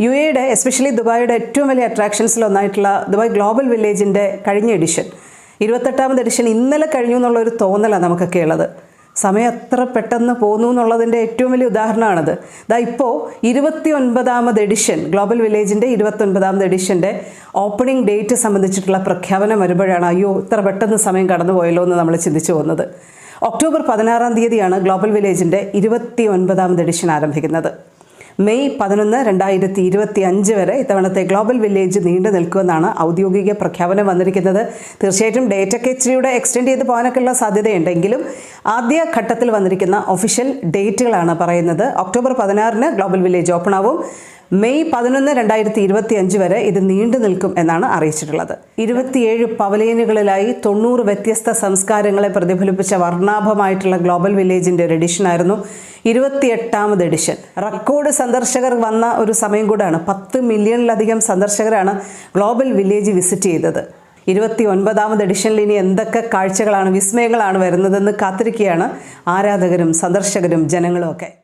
U എയുടെ especially ദുബായിയുടെ ഏറ്റവും വലിയ അട്രാക്ഷൻസിൽ ഒന്നായിട്ടുള്ള ദുബായ് ഗ്ലോബൽ വില്ലേജിന്റെ കഴിഞ്ഞ എഡിഷൻ ഇരുപത്തെട്ടാമത് എഡിഷൻ ഇന്നലെ കഴിഞ്ഞു എന്നുള്ള ഒരു തോന്നലാണ് നമുക്കൊക്കെ ഉള്ളത്. സമയം എത്ര പെട്ടെന്ന് പോന്നു എന്നുള്ളതിന്റെ ഏറ്റവും വലിയ ഉദാഹരണമാണത്. ഇതാ ഇപ്പോൾ ഇരുപത്തി ഒൻപതാമത് എഡിഷൻ ഗ്ലോബൽ വില്ലേജിന്റെ ഇരുപത്തൊൻപതാമത് എഡിഷന്റെ ഓപ്പണിംഗ് ഡേറ്റ് സംബന്ധിച്ചിട്ടുള്ള പ്രഖ്യാപനം വരുമ്പോഴാണ് അയ്യോ ഇത്ര പെട്ടെന്ന് സമയം കടന്നു പോയല്ലോ എന്ന് നമ്മൾ ചിന്തിച്ചു പോകുന്നത്. ഒക്ടോബർ പതിനാറാം തീയതിയാണ് ഗ്ലോബൽ വില്ലേജിന്റെ ഇരുപത്തി ഒൻപതാമത് എഡിഷൻ ആരംഭിക്കുന്നത്. മെയ് പതിനൊന്ന് രണ്ടായിരത്തി ഇരുപത്തി അഞ്ച് വരെ ഇത്തവണത്തെ ഗ്ലോബൽ വില്ലേജ് നീണ്ടു നിൽക്കുമെന്നാണ് ഔദ്യോഗിക പ്രഖ്യാപനം വന്നിരിക്കുന്നത്. തീർച്ചയായിട്ടും ഡേറ്റൊക്കെ ഇച്ചിരിയുടെ എക്സ്റ്റെൻഡ് ചെയ്ത് പോകാനൊക്കെയുള്ള സാധ്യതയുണ്ടെങ്കിലും ആദ്യ ഘട്ടത്തിൽ വന്നിരിക്കുന്ന ഒഫീഷ്യൽ ഡേറ്റുകളാണ് പറയുന്നത്. ഒക്ടോബർ പതിനാറിന് ഗ്ലോബൽ വില്ലേജ് ഓപ്പൺ ആവും. മെയ് പതിനൊന്ന് രണ്ടായിരത്തി ഇരുപത്തി അഞ്ച് വരെ ഇത് നീണ്ടു നിൽക്കും എന്നാണ് അറിയിച്ചിട്ടുള്ളത്. ഇരുപത്തിയേഴ് പവലിയനുകളിലായി തൊണ്ണൂറ് വ്യത്യസ്ത സംസ്കാരങ്ങളെ പ്രതിഫലിപ്പിച്ച വർണാഭമായിട്ടുള്ള ഗ്ലോബൽ വില്ലേജിന്റെ ഒരു എഡിഷനായിരുന്നു ഇരുപത്തിയെട്ടാമത് എഡിഷൻ റെക്കോർഡ് സന്ദർശകർ വന്ന ഒരു സമയം കൂടാണ് പത്ത് മില്യണിലധികം സന്ദർശകരാണ് ഗ്ലോബൽ വില്ലേജ് വിസിറ്റ് ചെയ്തത്. ഇരുപത്തി ഒൻപതാമത് എഡിഷനിൽ ഇനി എന്തൊക്കെ കാഴ്ചകളാണ് വിസ്മയങ്ങളാണ് വരുന്നതെന്ന് കാത്തിരിക്കുകയാണ് ആരാധകരും സന്ദർശകരും ജനങ്ങളും ഒക്കെ.